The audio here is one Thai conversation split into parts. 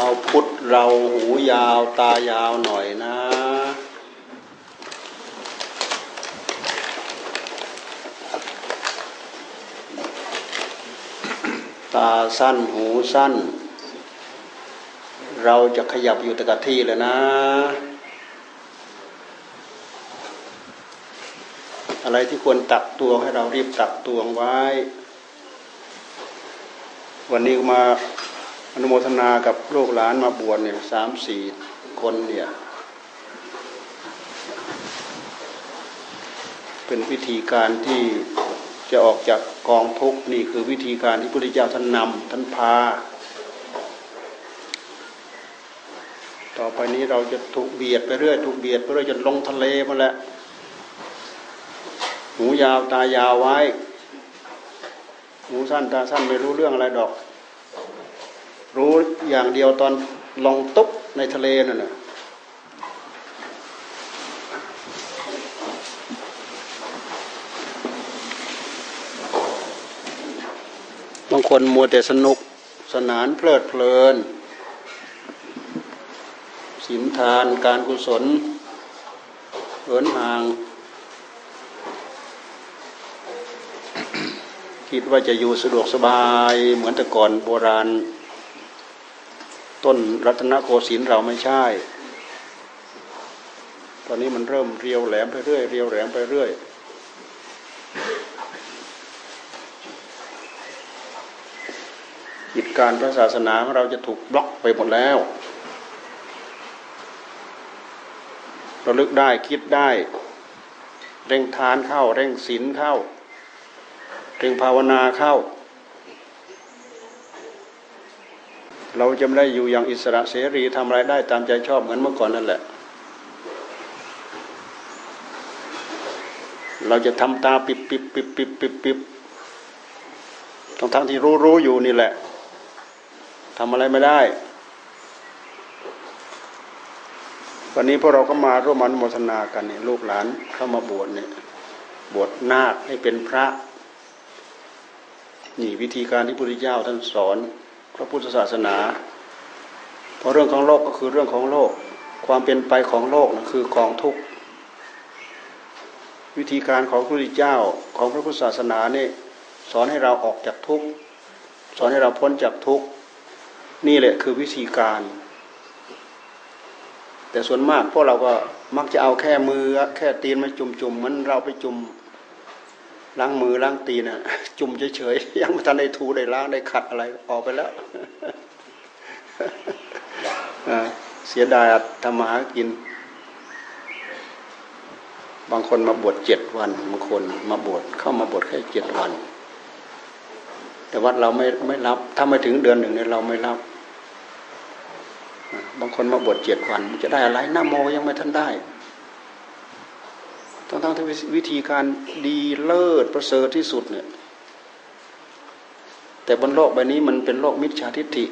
เอาพุทธเราหูยาวตายาวหน่อยนะ ตาสั้นหูสั้น เราจะขยับอยู่แต่กับที่เลยนะ อะไรที่ควรตักตวงให้เรารีบตักตวงไว้ วันนี้มา นุโมทนากับลูกหลานมาบวชเนี่ยสามสี่คนเนี่ยเป็นวิธีการที่จะออกจากกองทุกนี่คือวิธีการที่พระพุทธเจ้าท่านนำท่านพา ต่อไปนี้เราจะถูกเบียดไปเรื่อยถูกเบียดไปเรื่อยจนลงทะเลมาแล้วหูยาวตายาวไว้หูสั้นตาสั้นไม่รู้เรื่องอะไรดอก รู้อย่างเดียวตอนลองตุ๊บในทะเลนั่นแหละบางคนมัวแต่สนุกสนานเพลิดเพลินศีลทานการกุศลเหินห่าง คิดว่าจะอยู่สะดวกสบายเหมือนแต่ก่อนโบราณ ต้นรัตนโกสินทร์เราไม่ใช่ ตอนนี้มันเริ่มเรียวแหลมไปเรื่อยเรียวแหลมไปเรื่อยกิจการพระศาสนาเราจะถูกบล็อกไปหมดแล้วเราลึกได้คิดได้ เร่งทานเข้า เร่งศีลเข้า เร่งภาวนาเข้า เราจะไม่ได้อยู่อย่างอิสระเสรีทำอะไรได้ตามใจชอบเหมือนเมื่อก่อนนั่นแหละ เราจะทำตาปิบปิบปิบปิบปิบปิบทั้งทั้งที่รู้รู้อยู่นี่แหละทำอะไรไม่ได้ วันนี้พวกเราก็มาร่วมอนุโมทนากันเนี่ยลูกหลานเข้ามาบวชเนี่ยบวชนาคให้เป็นพระ นี่วิธีการที่พุทธเจ้าท่านสอน พระพุทธศาสนา เพราะเรื่องของโลกก็คือเรื่องของโลก ความเป็นไปของโลกนะคือกองทุกข์วิธีการของพระพุทธเจ้าของพระพุทธศาสนาเนี่ยสอนให้เราออกจากทุกข์สอนให้เราพ้นจากทุกข์นี่แหละคือวิธีการ แต่ส่วนมากพวกเราก็มักจะเอาแค่มือแค่ตีนมาจุ่มๆเหมือนเราไปจุ่ม ล้างมือล้างตีนนะจุ่มเฉยๆยังไม่ทันได้ถูได้ล้างได้ขัดอะไรออกไปแล้วเสียดายทำมาหากิน บางคนมาบวชเจ็ดวัน บางคนมาบวชเข้ามาบวชแค่เจ็ดวัน แต่วัดเราไม่ไม่รับ ถ้าไม่ถึงเดือนหนึ่งเนี่ยเราไม่รับ บางคนมาบวชเจ็ดวัน จะได้อะไรหน้าโมยังไม่ทันได้ ทั้งทั้งที่วิธีการดีเลิศประเสริฐที่สุดเนี่ย แต่บนโลกใบนี้มันเป็นโลกมิจฉาทิฏฐิ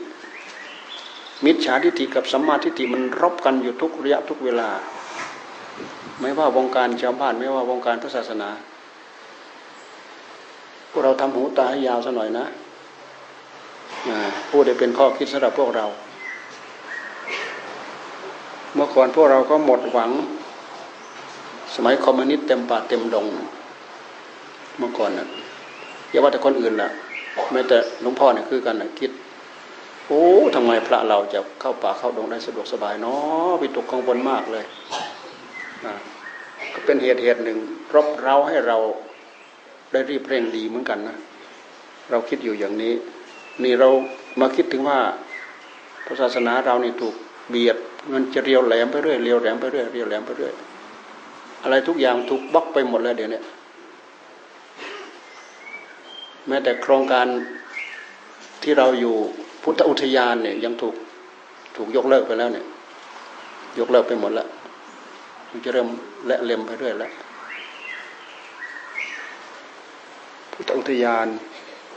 มิจฉาทิฏฐิกับสัมมาทิฏฐิมันรบกันอยู่ทุกระยะทุกเวลา ไม่ว่าวงการชาวบ้านไม่ว่าวงการพระศาสนา พวกเราทำหูตาให้ยาวซะหน่อยนะพูดได้เป็นข้อคิดสำหรับพวกเรา เมื่อก่อนพวกเราก็หมดหวัง สมัยคอมมิวนิสต์เต็มป่าเต็มดงเมื่อก่อนน่ะอย่าว่าแต่คนอื่นล่ะแม้แต่หลวงพ่อเนี่ยคือกันนะคิดโอ้ทำไมพระเราจะเข้าป่าเข้าดงได้สะดวกสบายเนาะวิตกกังวลมากเลยก็เป็นเหตุเหตุหนึ่งรบเร้าให้เราได้รีบเร่งดีเหมือนกันนะเราคิดอยู่อย่างนี้ นี่เรามาคิดถึงว่าศาสนาเรานี่ถูกเบียดมันจะเรียวแหลมไปเรื่อยเรียวแหลมไปเรื่อยเรียวแหลมไปเรื่อย อะไรทุกอย่างถูกบล็อกไปหมดแล้วเดี๋ยวนี้แม้แต่โครงการที่เราอยู่พุทธอุทยานเนี่ยยังถูกถูกยกเลิกไปแล้วเนี่ย ยกเลิกไปหมดแล้วมันจะเริ่มและเล็มไปเรื่อยแล้วพุทธอุทยาน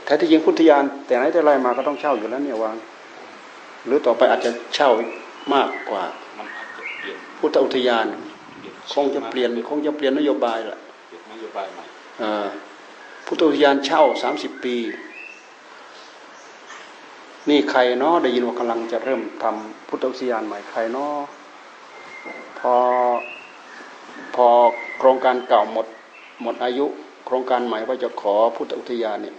แท้ที่จริงพุทธยาน แต่ไหนแต่ไรมาก็ต้องเช่าอยู่แล้วเนี่ยวาง หรือต่อไปอาจจะเช่ามากกว่าพุทธอุทยาน คงจะเปลี่ยนคงจะเปลี่ยนนโยบายแหละนโยบายใหม่พุทธอุทยานเช่าสามสิบปี นี่ใครเนาะได้ยินว่ากำลังจะเริ่มทำพุทธอุทยานใหม่ใครเนาะพอพอโครงการเก่าหมดหมดอายุ โครงการใหม่ว่าจะขอพุทธอุทยานเนี่ย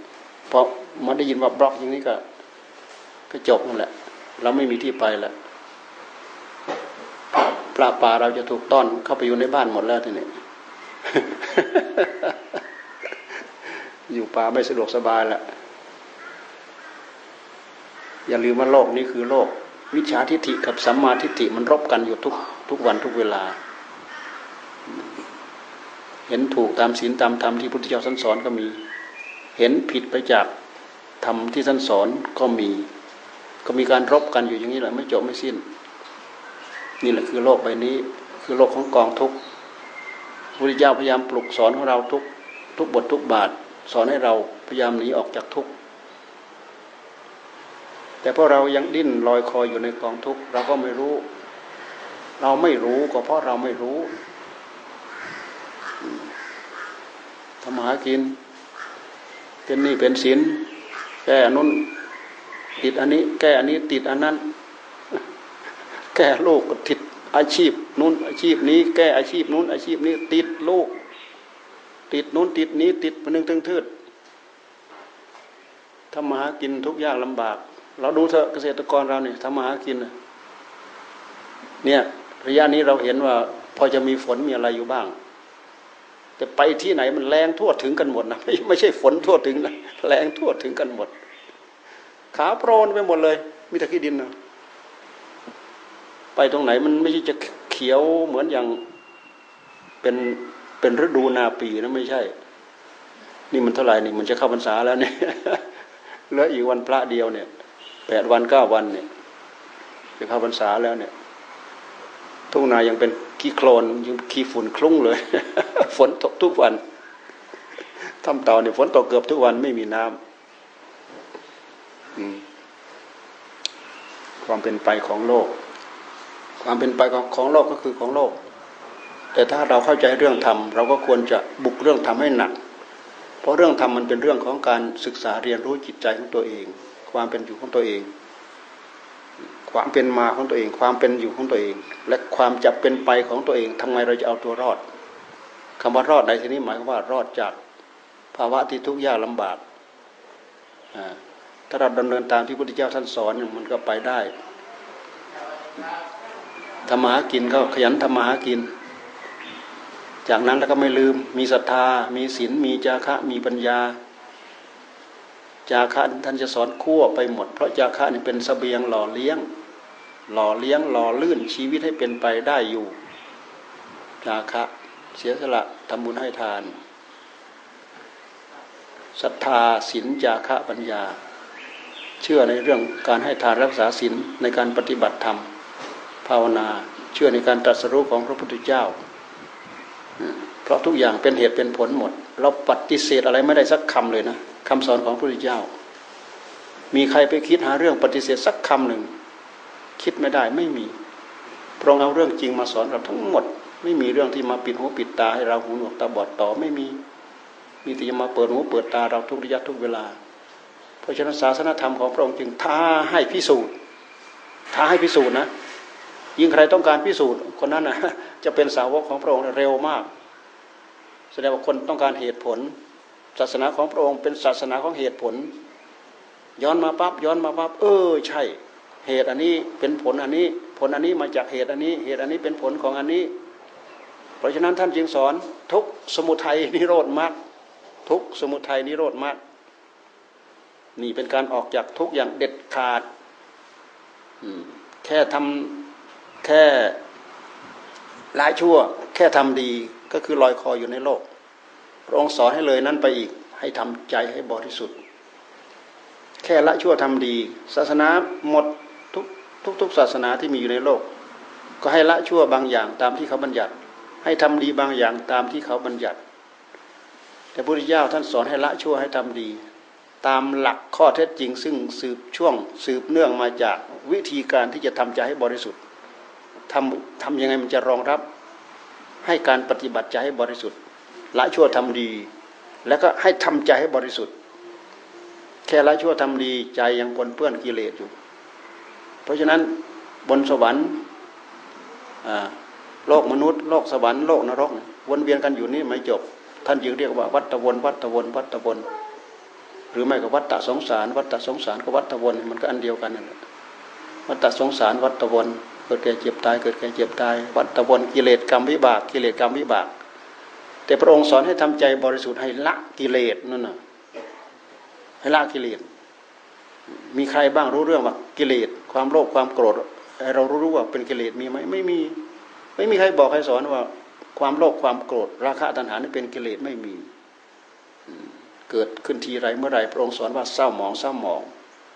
พอมาได้ยินว่าบล็อกอย่างนี้ก็ก็จบนั่นแหละ เราไม่มีที่ไปแหละ ปลาป่าเราจะถูกต้อนเข้าไปอยู่ในบ้านหมดแล้วทีนี้อยู่ป่าไม่สะดวกสบายละอย่าลืมว่าโลกนี้คือโลก วิชาทิฏฐิกับสัมมาทิฏฐิมันรบกันอยู่ทุกทุกวันทุกเวลา เห็นถูกตามศีลตามธรรมที่พุทธเจ้าท่นสอนก็มี เห็นผิดไปจากธรรมที่ท่นสอนก็มี ก็มีการรบกันอยู่อย่างนี้แหละไม่จบไม่สิ้น นี่แหละคือโลกใบนี้ คือโลกของกองทุกข์พระพุทธเจ้าพยายามปลุกสอนของเราทุกทุกบททุกบาท สอนให้เราพยายามหนีออกจากทุกข์แต่พอเรายังดิ้นลอยคอยอยู่ในกองทุกข์เราก็ไม่รู้ เราไม่รู้ก็เพราะเราไม่รู้ทำมาหากินเป็นนี่เป็นสินแก้อันนู้นติดอันนี้ แก้อันนี้ติดอันนั้น แก้โลกติดอาชีพนู้นอาชีพนี้ แก้อาชีพนู้นอาชีพนี้ ติดโลกติดนู้นติดนี้ ติดมันนึงทึงทืดทำมาหากินทุกยางลำบาก เราดูเถอะเกษตรกรเราเนี่ยทำมาหากินน่ะเนี่ยระยะนี้เราเห็นว่า พอจะมีฝนมีอะไรอยู่บ้าง แต่ไปที่ไหนมันแรงทั่วถึงกันหมดนะไม่ไม่ใช่ฝนทั่วถึงนะแรงทั่วถึงกันหมด ขาโปรนไปหมดเลย มีแต่ขี้ดินนะ ไปตรงไหนมันไม่ใช่จะเขียวเหมือนอย่างเป็นเป็นฤดูนาปีนะไม่ใช่ นี่มันเท่าไหร่นี่มันจะเข้าพรรษาแล้วเนี่ยเหลืออีกวันพระเดียวเนี่ยแปดวันเก้าวันเนี่ยจะเข้าพรรษาแล้วเนี่ย ทุ่งนายังเป็นขี้โคลนยังขี้ฝุ่นคลุ้งเลย ฝนตกทุกวันทำเต่าเนี่ยฝนตกเกือบทุกวันไม่มีน้ำอืมความเป็นไปของโลก ความเป็นไปของของโลกก็คือของโลก แต่ถ้าเราเข้าใจเรื่องธรรมเราก็ควรจะบุกเรื่องธรรมให้หนัก เพราะเรื่องธรรมมันเป็นเรื่องของการศึกษาเรียนรู้จิตใจของตัวเอง ความเป็นอยู่ของตัวเอง ความเป็นมาของตัวเอง ความเป็นอยู่ของตัวเอง และความจะเป็นไปของตัวเองทำไงเราจะเอาตัวรอดคำว่ารอดในที่นี้หมายความว่ารอดจากภาวะที่ทุกข์ยากลำบากถ้าเราดำเนินตามที่พระพุทธเจ้าท่านสอนมันก็ไปได้ ทำมาหากินก็ขยันทำมาหากิน จากนั้นแล้วก็ไม่ลืม มีศรัทธา มีศีล มีจาคะ มีปัญญา จาคะท่านจะสอนคั่วไปหมด เพราะจาคะนี่เป็นสเสบียงหล่อเลี้ยง หล่อเลี้ยง หล่อลื่นชีวิตให้เป็นไปได้อยู่ จาคะ เสียสละทำบุญให้ทานศรัทธาศีลจาคะปัญญา เชื่อในเรื่องการให้ทานรักษาศีลในการปฏิบัติธรรม ภาวนา เชื่อในการตรัสรู้ของพระพุทธเจ้า เพราะทุกอย่างเป็นเหตุเป็นผลหมด เราปฏิเสธอะไรไม่ได้สักคำเลยนะคำสอนของพระพุทธเจ้า มีใครไปคิดหาเรื่องปฏิเสธสักคำหนึ่ง คิดไม่ได้ไม่มีพระองค์เอาเรื่องจริงมาสอนเราทั้งหมด ไม่มีเรื่องที่มาปิดหูปิดตาให้เราหูหนวกตาบอดต่อไม่มีมีแต่จะมาเปิดหูเปิดตาเราทุกระยะทุกเวลา เพราะฉะนั้นศาสนธรรมของพระองค์จึงท้าให้พิสูจน์ท้าให้พิสูจน์นะ ยิ่งใครต้องการพิสูจน์คนนั้นนะจะเป็นสาวกของพระองค์เร็วมาก แสดงว่าคนต้องการเหตุผล ศาสนาของพระองค์เป็นศาสนาของเหตุผล ย้อนมาปั๊บย้อนมาปั๊บเออใช่ เหตุอันนี้เป็นผลอันนี้ ผลอันนี้มาจากเหตุอันนี้ เหตุอันนี้เป็นผลของอันนี้ เพราะฉะนั้นท่านจึงสอนทุกสมุทัยนิโรธมรรคทุกสมุทัยนิโรธมรรคนี่เป็นการออกจากทุกอย่างเด็ดขาดแค่ทำ แค่ละชั่ว แค่ทำดีก็คือลอยคออยู่ในโลกพระองค์สอนให้เลยนั่นไปอีกให้ทำใจให้บริสุทธิ์ แค่ละชั่วทำดี ศาสนาหมดทุกทุกทุกศาสนาที่มีอยู่ในโลก ก็ให้ละชั่วบางอย่างตามที่เขาบัญญัติ ให้ทำดีบางอย่างตามที่เขาบัญญัติ แต่พระพุทธเจ้าท่านสอนให้ละชั่วให้ทำดี ตามหลักข้อเท็จจริง ซึ่งสืบช่วงสืบเนื่องมาจากวิธีการที่จะทำใจให้บริสุทธิ์ ทำทำยังไงมันจะรองรับ ให้การปฏิบัติใจให้บริสุทธิ์ละชั่วทำดี แล้วก็ให้ทำใจให้บริสุทธิ์ แค่ละชั่วทำดีใจยังปนเปื้อนกิเลสอยู่ เพราะฉะนั้นบนสวรรค์โลกมนุษย์ โลกสวรรค์โลกนรก วนเวียนกันอยู่นี่ไม่จบ ท่านจึงเรียกว่าวัฏวนวัฏวนวัฏวน หรือไม่ก็วัฏฏสงสาร วัฏฏสงสารกับวัฏวนมันก็อันเดียวกันนั่นแหละวัฏสงสารวัฏวน เกิดแก่เจ็บตาย เกิดแก่เจ็บตาย วัฏวนกิเลสกรรมวิบาก กิเลสกรรมวิบาก แต่พระองค์สอนให้ทำใจบริสุทธิ์ให้ละกิเลสนั่นน่ะให้ละกิเลส มีใครบ้างรู้เรื่องว่ากิเลส ความโลภความโกรธเรารู้ว่าเป็นกิเลสมีไหมไม่มี ไม่มีใครบอกใครสอนว่า ความโลภความโกรธ ราคะตัณหานี่เป็นกิเลสไม่มี เกิดขึ้นทีไรเมื่อไรพระองค์สอนว่าเศร้าหมองเศร้าหมอง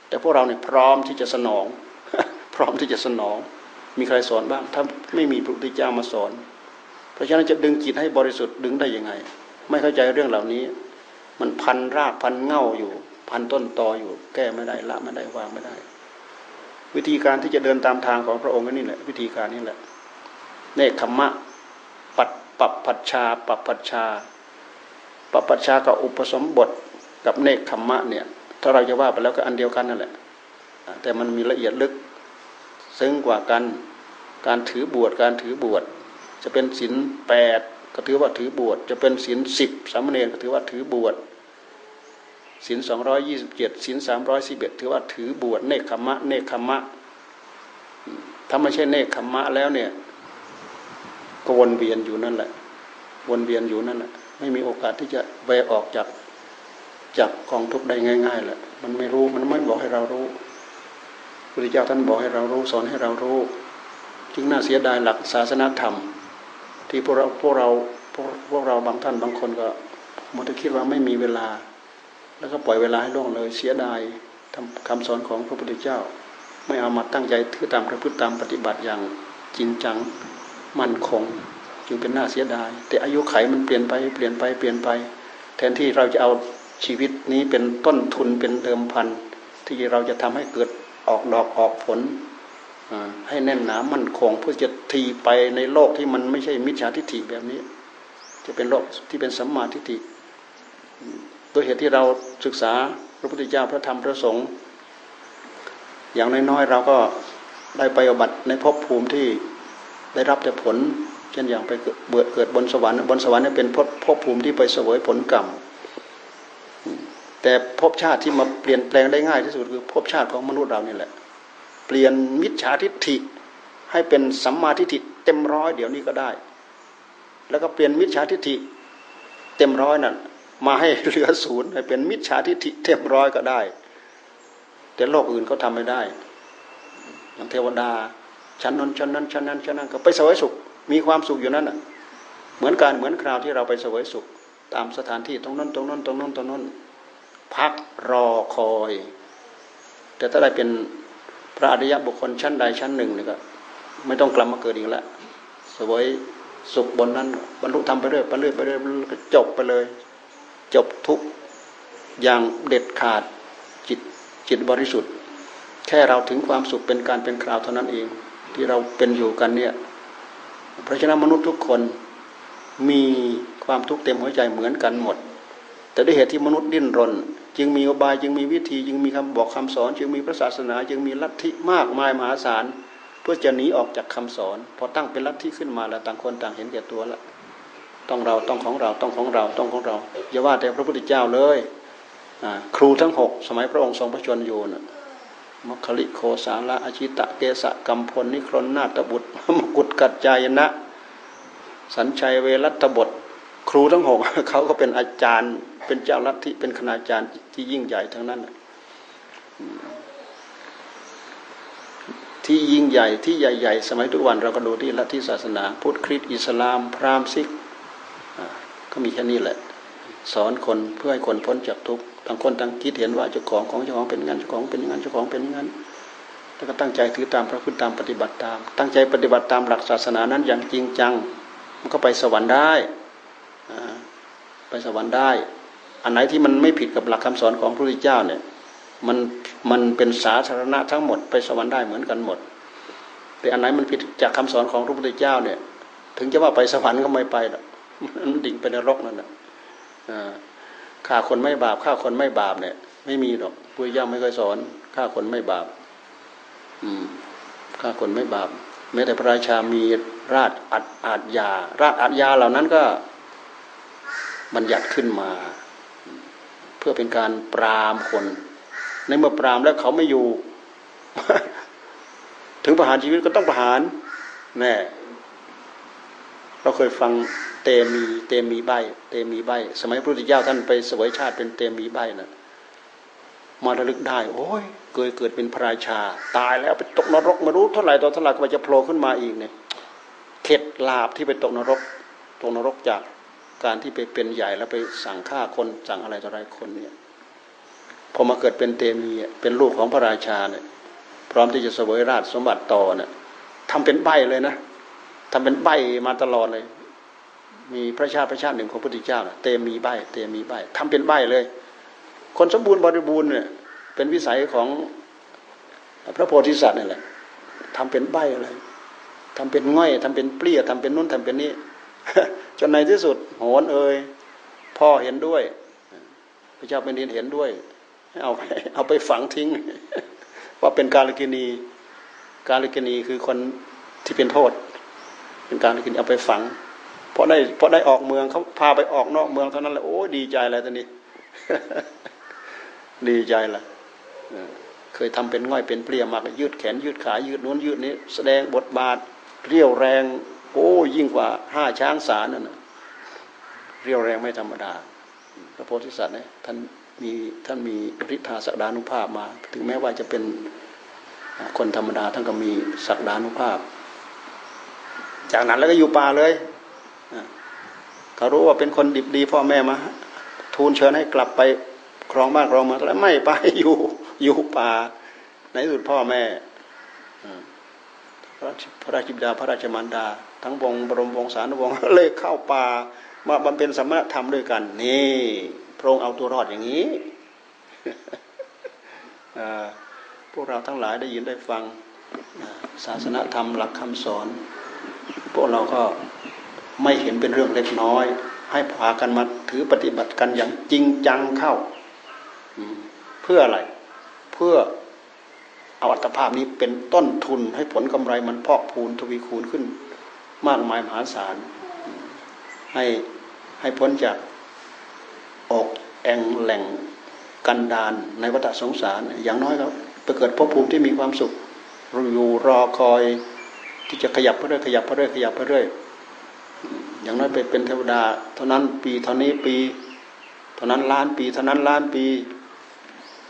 แต่พวกเราเนี่ยพร้อมที่จะสนอง พร้อมที่จะสนอง มีใครสอนบ้าง ถ้าไม่มีพระพุทธเจ้ามาสอน เพราะฉะนั้นจะดึงจิตให้บริสุทธิ์ดึงได้ยังไง ไม่เข้าใจเรื่องเหล่านี้ มันพันรากพันเง่าอยู่ พันต้นตออยู่ แก้ไม่ได้ละไม่ได้วางไม่ได้ วิธีการที่จะเดินตามทางของพระองค์นี่แหละ วิธีการนี่แหละเนคขมะปัดปับปัชชาปับปัชชาปับปัชชากับอุปสมบทกับเนคขมะเนี่ยถ้าเราจะว่าไปแล้วก็อันเดียวกันนั่นแหละแต่มันมีละเอียดลึก ซึ่งกว่ากัน การถือบวชการถือบวชจะเป็นศีลแปดก็ถือว่าถือบวชจะเป็นศีลสิบสามเณรก็ถือว่าถือบวชศีลสองร้อยยี่สิบเจ็ดศีลสามร้อยสิบเอ็ดถือว่าถือบวชเนคขมะ เนคขมะถ้าไม่ใช่เนคขมะแล้วเนี่ยก็วนเวียนอยู่นั่นแหละ วนเวียนอยู่นั่นแหละไม่มีโอกาสที่จะแวออกจากจากกองทุกข์ได้ง่ายๆแหละมันไม่รู้มันไม่บอกให้เรารู้ พระพุทธเจ้าท่านบอกให้เรารู้สอนให้เรารู้ จึงน่าเสียดายหลักศาสนาธรรม ที่พวกเราพวกเราพวกเราบางท่านบางคนก็มัวคิดว่าไม่มีเวลา แล้วก็ปล่อยเวลาให้ล่วงเลยเสียดายทำคำสอนของพระพุทธเจ้า ไม่เอามาตั้งใจถือตามประพฤติตามปฏิบัติอย่างจริงจังมั่นคงจึงเป็นน่าเสียดาย แต่อายุไขมันเปลี่ยนไปเปลี่ยนไปเปลี่ยนไป แทนที่เราจะเอาชีวิตนี้เป็นต้นทุนเป็นเดิมพัน ที่เราจะทำให้เกิด ออกดอกออกผลให้แน่นหนามั่นคงเพื่อจะทีไปในโลกที่มันไม่ใช่มิจฉาทิฏฐิแบบนี้ จะเป็นโลกที่เป็นสัมมาทิฏฐิตัวเหตุที่เราศึกษาพระพุทธเจ้าพระธรรมพระสงฆ์อย่างน้อยๆเราก็ได้ไปอบัติในภพภูมิที่ได้รับแต่ผล เช่นอย่างไปเกิดเกิดบนสวรรค์บนสวรรค์เป็นภพภูมิที่ไปเสวยผลกรรม แต่ภพชาติที่มาเปลี่ยนแปลงได้ง่ายที่สุดคือภพชาติของมนุษย์เรานี่แหละ เปลี่ยนมิจฉาทิฏฐิให้เป็นสัมมาทิฏฐิเต็มร้อยเดี๋ยวนี้ก็ได้ แล้วก็เปลี่ยนมิจฉาทิฏฐิเต็มร้อยนั่นมาให้เหลือศูนย์ให้เป็นมิจฉาทิฏฐิเต็มร้อยก็ได้ แต่โลกอื่นเขาทาไม่ได้ อย่างเทวดาชั้นนั้นชั้นนั้นชั้นนั้นชั้นนั้นก็ไปสวยสุข มีความสุขอยู่นั่นอะเหมือนการเหมือนคราวที่เราไปสวยสุข ตามสถานที่ตรงนั้นตรงนั้นตรงนั้นตรงนั้น พักรอคอย แต่ถ้าได้เป็นพระอริยบุคคลชั้นใดชั้นหนึ่งนี่ก็ไม่ต้องกลับมาเกิดอีกแล้วสวยสุขบนนั้นบรรลุธรรมไปเรื่อยไปเรื่อยไปเรื่อยก็จบไปเลย จบทุกอย่างเด็ดขาดจิตจิตบริสุทธิ์ แค่เราถึงความสุขเป็นการเป็นคราวเท่านั้นเอง ที่เราเป็นอยู่กันเนี่ยเพราะฉะนั้นมนุษย์ทุกคนมีความทุกข์เต็มหัวใจเหมือนกันหมด แต่ด้วยเหตุที่มนุษย์ดิ้นรน จึงมีอบายจึงมีวิธี จึงมีคำบอกคำสอน จึงมีพระศาสนา จึงมีลัทธิมากมายมหาศาลเพื่อจะหนีออกจากคำสอน พอตั้งเป็นลัทธิขึ้นมาแล้วต่างคนต่างเห็นแก่ตัวล้วต้องเราต้องของเราต้องของเราต้องของเราอย่าว่าแต่พระพุทธเจ้าเลยครูทั้งหกสมัยพระองค์ทรงพระชนอยู่นะมัคคลิโคสาละอชิตะเกสะกัมพลนิครนนาตบุตรมกุฎกัจจายนะ สัญชัยเวรัตบท ครูทั้งหกเขาก็เป็นอาจารย์ เป็นเจ้าลัทธิเป็นคณาจารย์ที่ยิ่งใหญ่ทั้งนั้นที่ยิ่งใหญ่ที่ใหญ่ๆ สมัยทุกวันเราก็ดูที่ลัทธิศาสนา พุทธคริสต์อิสลาม พราหมณ์ซิกก็มีแค่นี้แหละ สอนคนเพื่อให้คนพ้นจากทุกข์ต่างคนต่างคิดเห็นว่าเจ้าของของเจ้าของเป็นงั้นเจ้าของเป็นงั้นเจ้าของเป็นงั้นแล้วก็ตั้งใจถือตามพระพุทธตามปฏิบัติตาม ตั้งใจปฏิบัติตามหลักศาสนานั้นอย่างจริงจัง มันก็ไปสวรรค์ได้ ไปสวรรค์ได้ อันไหนที่มันไม่ผิดกับหลักคำสอนของพระพุทธเจ้าเนี่ยมันมันเป็นสาธารณะทั้งหมดไปสวรรค์ได้เหมือนกันหมด แต่อันไหนมันผิดจากคำสอนของพระพุทธเจ้าเนี่ย ถึงจะว่าไปสวรรค์ก็ไม่ไปหรอกมันดิ่งไปนรกนั่นแหละฆ่าคนไม่บาปฆ่าคนไม่บาปเนี่ย ไม่มีหรอกพุทธเจ้าไม่เคยสอนฆ่าคนไม่บาป อืมฆ่าคนไม่บาป แม้แต่พระราชามีราชอัดอาจยาราชอัดยาเหล่านั้นก็ บัญญัติขึ้นมา เพื่อเป็นการปรามคน ในเมื่อปรามแล้วเขาไม่อยู่ ถึงประหารชีวิตก็ต้องประหารแน่เราเคยฟังเตมีเตมีใบเตมีใบสมัยพระพุทธเจ้าท่านไปสวยชาติเป็นเตมีใบนะ่ะมาระลึกได้ โอ้ยเกิดเกิดเป็นพระราชา ตายแล้วไปตกนรกไม่รู้เท่าไหร่ต่อเท่าไหร่ก็จะโผล่ขึ้นมาอีกเนี่ยเข็ดลาบที่ไปตกนรกตกนรกจาก การที่ไปเป็นใหญ่แล้วไปสั่งฆ่าคนสั่งอะไรต่ออะไรคนเนี่ยพอมาเกิดเป็นเตมีเป็นลูกของพระราชาเนี่ยพร้อมที่จะเสวยราชสมบัติต่อเนี่ยทำเป็นใบเลยนะทำเป็นใบมาตลอดเลย มีพระชาติพระชาติหนึ่งของพระพุทธเจ้าเตมีใบเตมีใบทำเป็นใบเลย คนสมบูรณ์บริบูรณ์เนี่ยเป็นวิสัยของพระโพธิสัตว์นี่แหละทำเป็นใบอะไรทำเป็นง่อยทำเป็นเปรี้ยทำเป็นนุ่นทำเป็นนี้ จนในที่สุดโหนเอ่ยพ่อเห็นด้วย พระเจ้าเป็นดินเห็นด้วยให้เอาเอาไปฝังทิ้ง ว่าเป็นการลกินี การลกินีคือคนที่เป็นโทษ เป็นการลกินีเอาไปฝังพอได้พอได้ออกเมืองเขาพาไปออกนอกเมืองเท่านั้นแหละโอ้ดีใจอะไรตอนนี้ ดีใจละเคยทำเป็นง่อยเป็นเปลี่ยมากยืดแขนยืดขายืดนู้นยืดนี้ แสดงบทบาท เรียวแรง โอ้ยิ่งกว่าห้าช้างสารนั่นนะเรียวแรงไม่ธรรมดา พระโพธิสัตว์เนี่ยท่านมีท่านมีฤทธาสักดานุภาพมา ถึงแม้ว่าจะเป็นคนธรรมดาท่านก็มีสักดานุภาพ จากนั้นแล้วก็อยู่ป่าเลยเขารู้ว่าเป็นคนดิบดีพ่อแม่มาทูลเชิญให้กลับไปครองบ้านครองเมืองแล้วไม่ไปอยู่อยู่ป่าในสุดพ่อแม่ พระราชบิดาพระราชมารดา ทั้งวงบรมวงศานุวงศ์เลยเข้าป่ามาบำเพ็ญสมณธรรมด้วยกัน นี่พระองค์เอาตัวรอดอย่างนี้พวกเราทั้งหลายได้ยินได้ฟังศาสนธรรมหลักคำสอน พวกเราก็ไม่เห็นเป็นเรื่องเล็กน้อย ให้พากันมาถือปฏิบัติกันอย่างจริงจังเข้า เพื่ออะไร เพื่อ เอาอัตภาพนี้เป็นต้นทุนให้ผลกำไรมันพอกพูนทวีคูณขึ้น มากมายมหาศาล ให้ให้พ้นจากอกแองแหล่งกันดานในวัฏสงสาร อย่างน้อยก็ไปเกิดภพภูมิที่มีความสุขอยู่รอคอยที่จะขยับไปเรื่อยขยับไปเรื่อยขยับไปเรื่อยอย่างน้อยไปเป็นเทวดา เท่านั้นปีเท่านี้ปี เท่านั้นล้านปี เท่านั้นล้านปี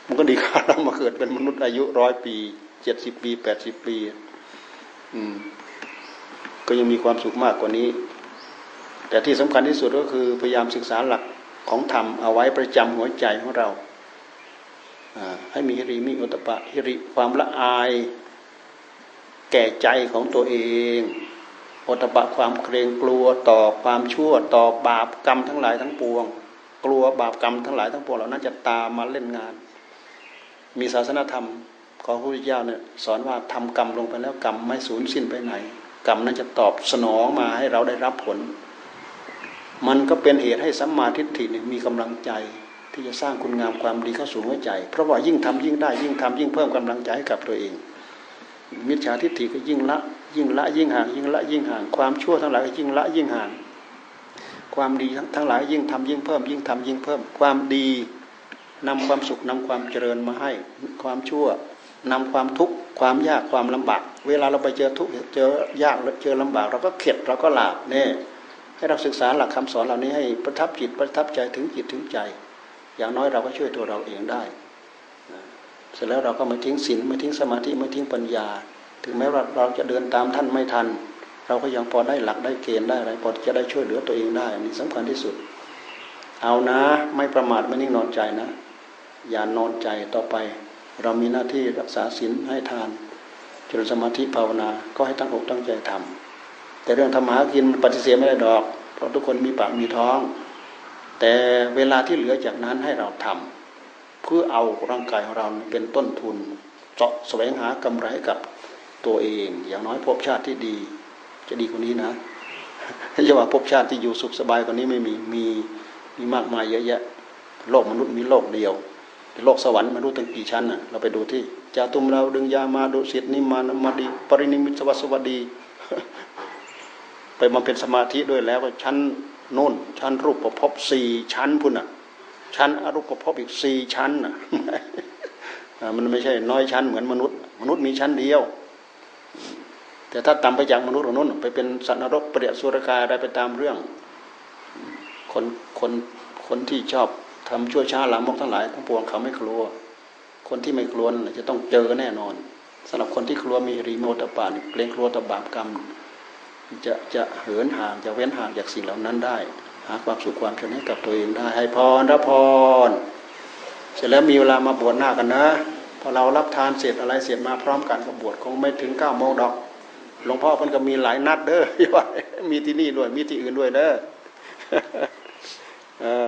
มันก็ดีกว่าเรามาเกิดเป็นมนุษย์อายุร้อยปีเจ็ดสิบปีแปดสิบปี อืม ก็ยังมีความสุขมากกว่านี้ แต่ที่สำคัญที่สุดก็คือพยายามศึกษาหลักของธรรมเอาไว้ประจำหัวใจของเราให้มีฮิริมีอุตปะฮิริความละอาย แก่ใจของตัวเองโอตปะความเกรงกลัวต่อความชั่วต่อบาปกรรมทั้งหลายทั้งปวง กลัวบาปกรรมทั้งหลายทั้งปวงเหล่านั้นจะตามมาเล่นงาน มีศาสนธรรมของพระพุทธเจ้าเนี่ยสอนว่าทำกรรมลงไปแล้วกรรมไม่สูญสิ้นไปไหน กรรมนั้นจะตอบสนองมาให้เราได้รับผล มันก็เป็นเหตุให้สัมมาทิฏฐิมีกำลังใจที่จะสร้างคุณงามความดีเข้าสู่หัวใจ เพราะว่ายิ่งทำยิ่งได้ยิ่งทำยิ่งเพิ่มกำลังใจให้กับตัวเอง มิจฉาทิฏฐิก็ยิ่งละ ยิ่งละยิ่งห่าง ยิ่งละยิ่งห่างความชั่วทั้งหลายก็ยิ่งละยิ่งห่าง ความดีทั้งหลายยิ่งทำยิ่งเพิ่ม ยิ่งทำยิ่งเพิ่ม ความดี นำความสุขนำความเจริญมาให้ความชั่วนำความทุกข์ความยากความลำบาก เวลาเราไปเจอทุกข์เจอยากเจอลำบาก เราก็เข็ดเราก็หลาบเนี่ยให้เราศึกษาหลักคำสอนเหล่านี้ให้ประทับจิตประทับใจถึงจิตถึงใจ อย่างน้อยเราก็ช่วยตัวเราเองได้ เสร็จแล้วเราก็ไม่ทิ้งศีลไม่ทิ้งสมาธิไม่ทิ้งปัญญา ถึงแม้ว่าเราจะเดินตามท่านไม่ทัน เราก็ยังพอได้หลักได้เกณฑ์ได้อะไรพอจะได้ช่วยเหลือตัวเองได้นี่สำคัญที่สุด เอานะ ไม่ประมาทไม่นิ่งนอนใจนะ อย่านอนใจต่อไป เรามีหน้าที่รักษาศีลให้ทานจริญสมาธิภาวนาก็ให้ตั้งอกตั้งใจทำแต่เรื่องธรรมะกินมันปฏิเสธไม่ได้ดอก เพราะทุกคนมีปากมีท้อง แต่เวลาที่เหลือจากนั้นให้เราทำเพื่อเอาร่างกายของเราเป็นต้นทุนเจาะแสวงหากำไรกับตัวเอง อย่างน้อยภพชาติที่ดี จะดีกว่านี้นะจะว่าภพชาติที่อยู่สุขสบายกว่านี้ไม่มีมีมีมากมายเยอะแยะโลกมนุษย์มีโลกเดียว โลกสวรรค์ไม่รู้ตั้งกี่ชั้นน่ะเราไปดูที่จาตุมเราดึงยามาดุสิตนิมานมาดีปรินิมิตสวัสวดี ไปมาเป็นสมาธิด้วยแล้วก็ชั้นโน่นชั้นรูปประพบสี่ชั้นพุ่นน่ะ ชั้นอรูปประพบอีกสี่ชั้นน่ะมันไม่ใช่น้อยชั้นเหมือนมนุษย์ มนุษย์มีชั้นเดียว แต่ถ้าต่ำไปจากมนุษย์กว่านู้นไปเป็นสัตว์นรกเปรียสุรกายอะไรไปตามเรื่อง คนคนคนที่ชอบ ทำชั่วช้าหลามกทั้งหลายทั้งปวงเขาไม่กลัว คนที่ไม่กลัวจะต้องเจอแน่นอนสำหรับคนที่กลัวมีรีโมตปานเกรงกลัวตบาปกรรม จะจะเหินห่างจะเว้นห่างจากสิ่งเหล่านั้นได้ หาความสุขความเจริญให้กับตัวเองได้ ให้พรรับพร เสร็จแล้วมีเวลามาบวชหน้ากันนะพอเรารับทานเสร็จอะไรเสร็จมาพร้อมกันก็บวชคงไม่ถึงเก้าโมงดอกหลวงพ่อเพิ่นก็มีหลายนัดเด้ออย่ว่ามีที่นี่ด้วยมีที่อื่นด้วยเด้อเออ